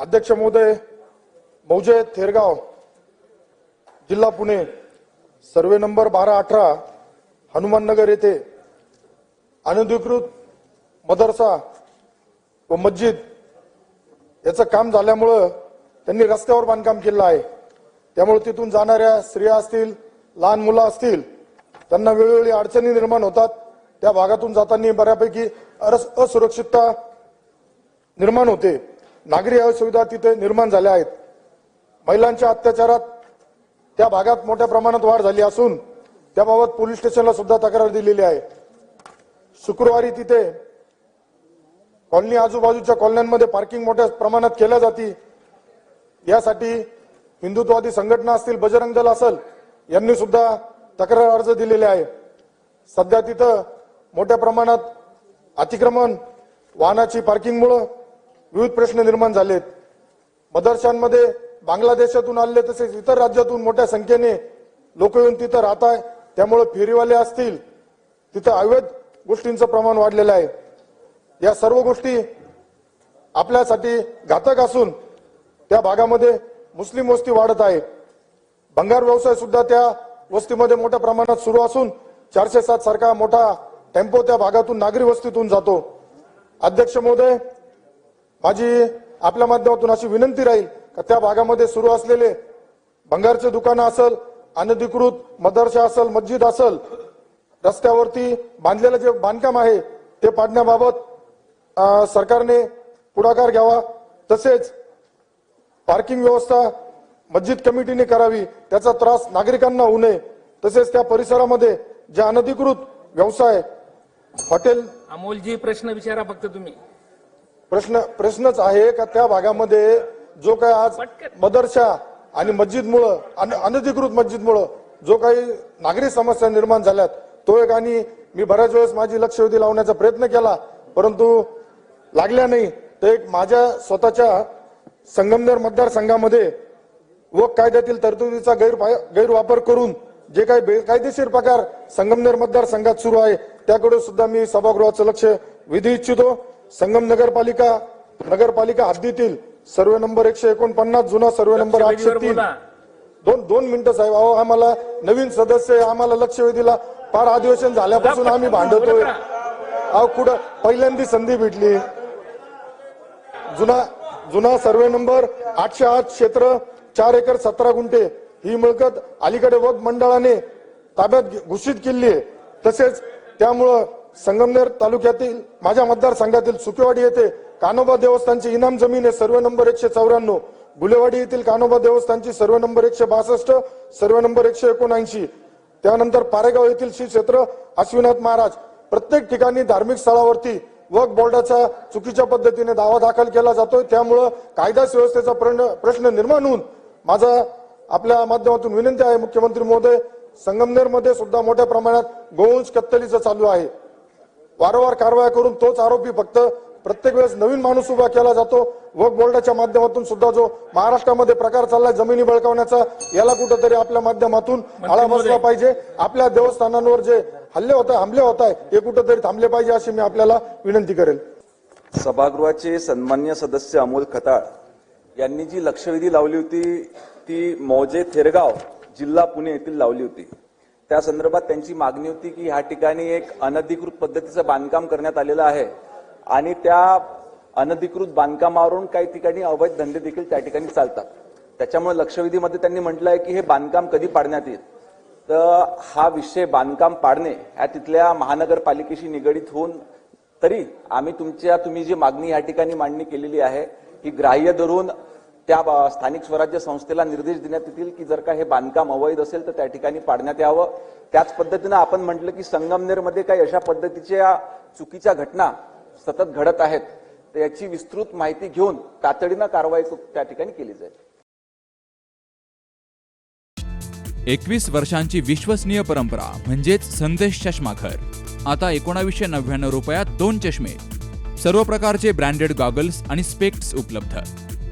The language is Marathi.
अध्यक्ष महोदय मौजे थेरगाव जिल्हा पुणे सर्वे नंबर बारा अठरा हनुमाननगर येथे अनधिकृत मदरसा व मस्जिद याचं काम झाल्यामुळं त्यांनी रस्त्यावर बांधकाम केलं आहे. त्यामुळे तिथून जाणाऱ्या स्त्रिया असतील लहान मुलं असतील त्यांना वेळोवेळी अडचणी निर्माण होतात. त्या भागातून जाताना बऱ्यापैकी असुरक्षितता निर्माण होते. नागरी सुविधा तिथे निर्माण झाल्या आहेत. महिलांच्या अत्याचारात त्या भागात मोठ्या प्रमाणात वाढ झाली असून त्याबाबत पोलीस स्टेशनला सुद्धा तक्रार दिलेली आहे. शुक्रवारी तिथे कॉलनी आजूबाजूच्या कॉलन्यांमध्ये पार्किंग मोठ्या प्रमाणात केल्या जाती. यासाठी हिंदुत्ववादी संघटना असतील बजरंग दल असेल यांनी सुद्धा तक्रार अर्ज दिलेले आहे. सध्या तिथं मोठ्या प्रमाणात अतिक्रमण वाहनाची पार्किंगमुळं विविध प्रश्न निर्माण झालेत. मदरशांमध्ये बांगलादेशातून आलेले तसेच इतर राज्यातून मोठ्या संख्येने लोक येऊन तिथं राहत आहे त्यामुळे फेरीवाले असतील तिथं अवैध गोष्टींचं प्रमाण वाढलेलं आहे. या सर्व गोष्टी आपल्यासाठी घातक असून त्या भागामध्ये मुस्लिम वस्ती वाढत आहे. भंगार व्यवसाय सुद्धा त्या वस्तीमध्ये मोठ्या प्रमाणात सुरू असून चारशे सात सारखा मोठा टेम्पो त्या भागातून नागरी वस्तीतून जातो. अध्यक्ष महोदय माझी आपल्या माध्यमातून अशी विनंती राहील का त्या भागामध्ये सुरू असलेले भंगारचे दुकानं असल अनधिकृत मदरशा असल मस्जिद असल रस्त्यावरती बांधलेलं जे बांधकाम आहे ते पाडण्याबाबत सरकारने पुढाकार घ्यावा. तसेच पार्किंग व्यवस्था मस्जिद कमिटीने करावी. त्याचा त्रास नागरिकांना होऊ नये. तसेच त्या परिसरामध्ये जे अनधिकृत व्यवसाय हॉटेल अमोलजी प्रश्न विचारा फक्त तुम्ही. प्रश्न प्रश्नच आहे का त्या भागामध्ये जो काय आज मदरसा आणि मस्जिदमुळं अन- अनधिकृत मस्जिदमुळं जो काही नागरी समस्या निर्माण झाल्यात तो एक आणि मी बऱ्याच वेळेस माझी लक्षवेधी लावण्याचा प्रयत्न केला परंतु लागल्या नाही. तर एक माझ्या स्वतःच्या संगमनेर मतदारसंघामध्ये व कायद्यातील तरतुदीचा गैर गैरवापर करून जे काही बेकायदेशीर प्रकार संगमनेर मतदारसंघात सुरू आहे त्याकडे सुद्धा मी सभागृहाचं लक्ष वेधू इच्छितो. संगम नगरपालिका नगरपालिका हद्दीतील सर्वे नंबर एकशे एकोणपन्नास जुना सर्वे नंबर आठशे तीन. दोन दोन मिनिटं साहेब अहो आम्हाला नवीन सदस्य आम्हाला लक्षवेधीला फार अधिवेशन झाल्यापासून आम्ही भांडतोय. अहो कुठं पहिल्यांदी संधी भेटली. जुना जुना सर्वे नंबर आठशे आठ क्षेत्र चार एकर सतरा गुंठे. ही मिळकत अलीकडे वक्फ मंडळाने ताब्यात घोषित केली आहे. तसेच त्यामुळं संगमनेर तालुक्यातील माझ्या मतदारसंघातील सुकेवाडी येथे कानोबा देवस्थानची इनाम जमीन आहे सर्व नंबर एकशे चौऱ्याण्णव. गुलेवाडी येथील कानोबा देवस्थानची सर्व नंबर एकशे बासष्ट सर्व नंबर एकशे एकोणऐंशी. त्यानंतर पारेगाव येथील श्री क्षेत्र अश्विनाथ महाराज. प्रत्येक ठिकाणी धार्मिक स्थळावरती वक्फ बोर्डाचा चुकीच्या पद्धतीने दावा दाखल केला जातोय. त्यामुळं कायदा सुव्यवस्थेचा प्रण- प्रश्न निर्माण होऊन माझा आपल्या माध्यमातून विनंती आहे मुख्यमंत्री महोदय संगमनेरमध्ये सुद्धा मोठ्या प्रमाणात गोवंश कत्तलीचं चालू आहे. वारंवार कारवाया करून तोच आरोपी फक्त प्रत्येक वेळेस नवीन माणूस उभा केला जातो. वक्फ बोर्डाच्या माध्यमातून सुद्धा जो महाराष्ट्रामध्ये प्रकार चाललाय जमिनी बळकावण्याचा याला कुठंतरी आपल्या माध्यमातून आळा बसला पाहिजे. आपल्या देवस्थानांवर जे हल्ले होत आहे हमले होत आहे हे कुठंतरी थांबले पाहिजे अशी मी आपल्याला विनंती करेल. सभागृहाचे सन्मान्य सदस्य अमोल खताळ यांनी जी लक्षवेधी लावली होती ती मौजे थेरगाव जिल्हा पुणे येथील लावली होती. त्या संदर्भात त्यांची मागणी होती की ह्या ठिकाणी एक अनधिकृत पद्धतीचं बांधकाम करण्यात आलेलं आहे. आणि त्या अनधिकृत बांधकामावरून काही ठिकाणी अवैध धंदे देखील त्या ठिकाणी चालतात. त्याच्यामुळे लक्षवेधीमध्ये त्यांनी म्हटलं आहे की हे बांधकाम कधी पाडण्यात येईल. तर हा विषय बांधकाम पाडणे ह्या तिथल्या महानगरपालिकेशी निगडीत होऊन तरी आम्ही तुमच्या तुम्ही जी मागणी या ठिकाणी मांडणी केलेली आहे ही ग्राह्य धरून त्या स्थानिक स्वराज्य संस्थेला निर्देश देण्यात येतील की जर का हे बांधकाम अवैध असेल तर त्या ठिकाणी पाडण्यात यावं. त्याच पद्धतीनं आपण म्हटलं की संगमनेरमध्ये काही अशा पद्धतीच्या चुकीच्या घटना सतत घडत आहेत. तर याची विस्तृत माहिती घेऊन तातडीनं कारवाई त्या ठिकाणी केली जाईल. एकवीस वर्षांची विश्वसनीय परंपरा म्हणजेच संदेश चष्माघर. आता एकोणावीसशे नव्याण्णव रुपयात दोन चष्मे. सर्व प्रकारचे ब्रँडेड गॉगल्स आणि स्पेक्ट्स उपलब्ध.